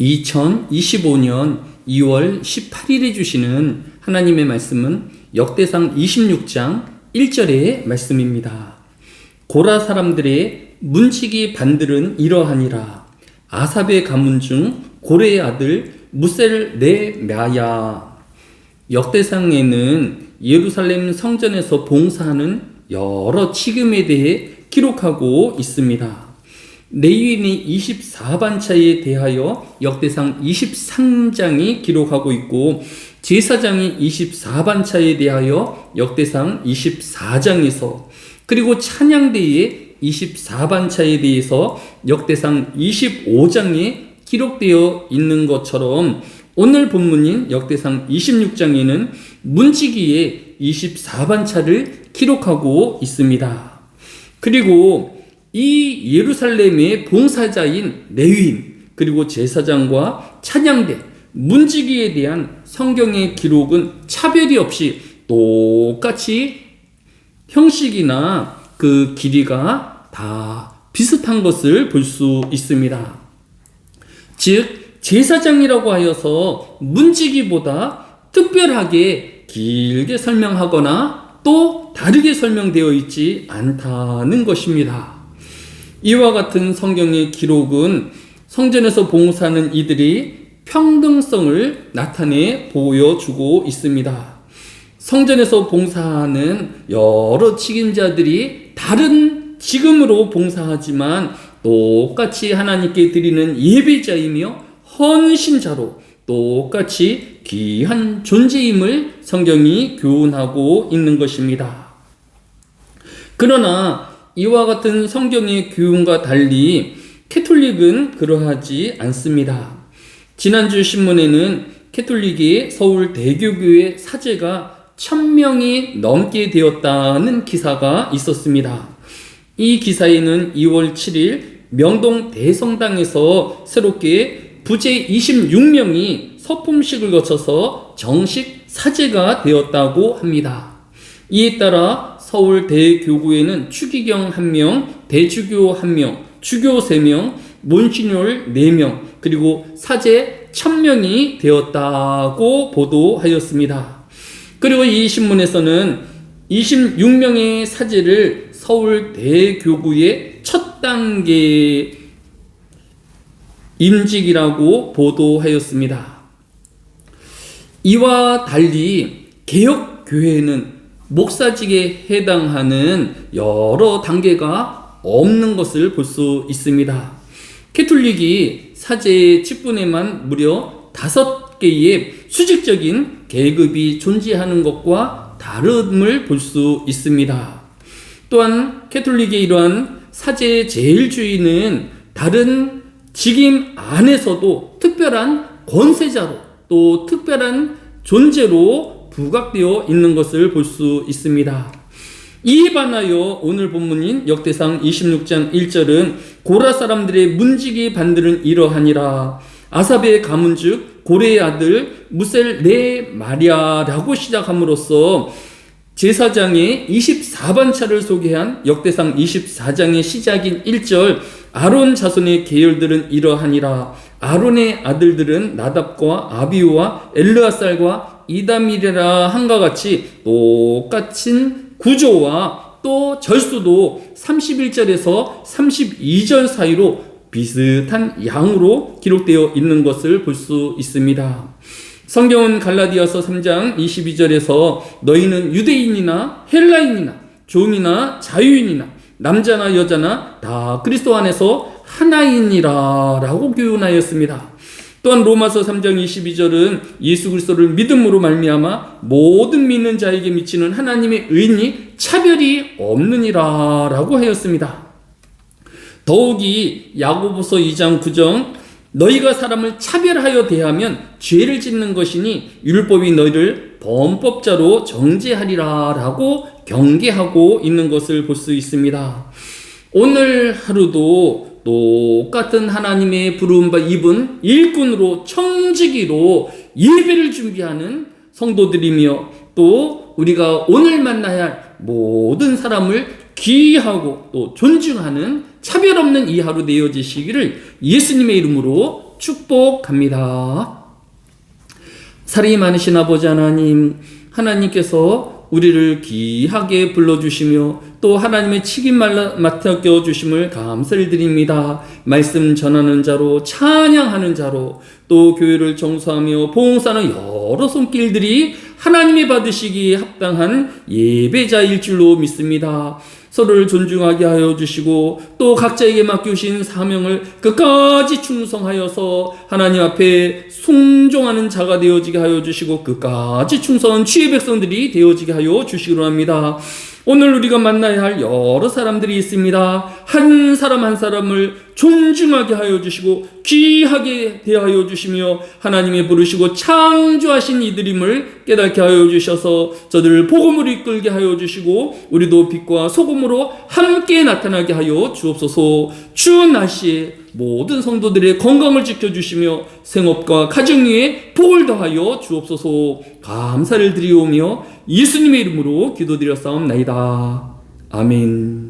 2025년 2월 18일에 주시는 하나님의 말씀은 역대상 26장 1절의 말씀입니다. 고라 사람들의 문치기 반들은 이러하니라. 아삽의 가문 중 고레의 아들 무셀 네мя야. 역대상에는 예루살렘 성전에서 봉사하는 여러 치금에 대해 기록하고 있습니다. 레위인이 24반차에 대하여 역대상 23장이 기록하고 있고 제사장이 24반차에 대하여 역대상 24장에서 그리고 찬양대의 24반차에 대해서 역대상 25장에 기록되어 있는 것처럼 오늘 본문인 역대상 26장에는 문지기의 24반차를 기록하고 있습니다. 그리고 이 예루살렘의 봉사자인 레위인 그리고 제사장과 찬양대 문지기에 대한 성경의 기록은 차별이 없이 똑같이 형식이나 그 길이가 다 비슷한 것을 볼 수 있습니다. 즉 제사장이라고 하여서 문지기보다 특별하게 길게 설명하거나 또 다르게 설명되어 있지 않다는 것입니다. 이와 같은 성경의 기록은 성전에서 봉사하는 이들이 평등성을 나타내 보여주고 있습니다. 성전에서 봉사하는 여러 책임자들이 다른 직음으로 봉사하지만 똑같이 하나님께 드리는 예배자이며 헌신자로 똑같이 귀한 존재임을 성경이 교훈하고 있는 것입니다. 그러나 이와 같은 성경의 교훈과 달리 캐톨릭은 그러하지 않습니다. 지난주 신문에는 캐톨릭이 서울 대교교회 사제가 천명이 넘게 되었다는 기사가 있었습니다. 이 기사에는 2월 7일 명동 대성당에서 새롭게 부재 26명이 서품식을 거쳐서 정식 사제가 되었다고 합니다. 이에 따라 서울 대교구에는 추기경 1명, 대주교 1명, 주교 3명, 몬시뇰 4명, 그리고 사제 1000명이 되었다고 보도하였습니다. 그리고 이 신문에서는 26명의 사제를 서울 대교구의 첫 단계 임직이라고 보도하였습니다. 이와 달리 개혁교회는 목사직에 해당하는 여러 단계가 없는 것을 볼 수 있습니다. 캐톨릭이 사제의 직분에만 무려 다섯 개의 수직적인 계급이 존재하는 것과 다름을 볼 수 있습니다. 또한 캐톨릭의 이러한 사제의 제일주의는 다른 직임 안에서도 특별한 권세자로 또 특별한 존재로 부각되어 있는 것을 볼 수 있습니다. 이에 반하여 오늘 본문인 역대상 26장 1절은 고라 사람들의 문지기 반들은 이러하니라 아삽의 가문 즉 고레의 아들 무셀 네 마리아라고 시작함으로써 제사장의 24반차를 소개한 역대상 24장의 시작인 1절 아론 자손의 계열들은 이러하니라 아론의 아들들은 나답과 아비우와 엘르아살과 이담이라 한과 같이 똑같은 구조와 또 절수도 31절에서 32절 사이로 비슷한 양으로 기록되어 있는 것을 볼 수 있습니다. 성경은 갈라디아서 3장 22절에서 너희는 유대인이나 헬라인이나 종이나 자유인이나 남자나 여자나 다 그리스도 안에서 하나이라라고 교훈하였습니다. 또한 로마서 3장 22절은 예수 그리스도를 믿음으로 말미암아 모든 믿는 자에게 미치는 하나님의 의인이 차별이 없느니라라고 하였습니다. 더욱이 야고보서 2장 9절 너희가 사람을 차별하여 대하면 죄를 짓는 것이니 율법이 너희를 범법자로 정죄하리라라고 경계하고 있는 것을 볼 수 있습니다. 오늘 하루도 똑같은 하나님의 부름바 입은 일꾼으로 청지기로 예배를 준비하는 성도들이며 또 우리가 오늘 만나야 할 모든 사람을 귀하고 또 존중하는 차별 없는 이 하루 되어지시기를 예수님의 이름으로 축복합니다. 살이 많으신 아버지 하나님, 하나님께서 우리를 귀하게 불러주시며 또 하나님의 책임 맡겨 주심을 감사를 드립니다. 말씀 전하는 자로 찬양하는 자로 또 교회를 정수하며 봉사하는 여러 손길들이 하나님이 받으시기에 합당한 예배자일 줄로 믿습니다. 서로를 존중하게 하여 주시고 또 각자에게 맡기신 사명을 끝까지 충성하여서 하나님 앞에 순종하는 자가 되어지게 하여 주시고 끝까지 충성한 주의 백성들이 되어지게 하여 주시기로 합니다. 오늘 우리가 만나야 할 여러 사람들이 있습니다. 한 사람 한 사람을 존중하게 하여 주시고 귀하게 대하여 주시며 하나님의 부르시고 창조하신 이들임을 깨닫게 하여 주셔서 저들을 복음으로 이끌게 하여 주시고 우리도 빛과 소금으로 함께 나타나게 하여 주옵소서. 추운 날씨에 모든 성도들의 건강을 지켜주시며 생업과 가정 위에 복을 더하여 주옵소서. 감사를 드리오며 예수님의 이름으로 기도드렸사옵나이다. 아멘.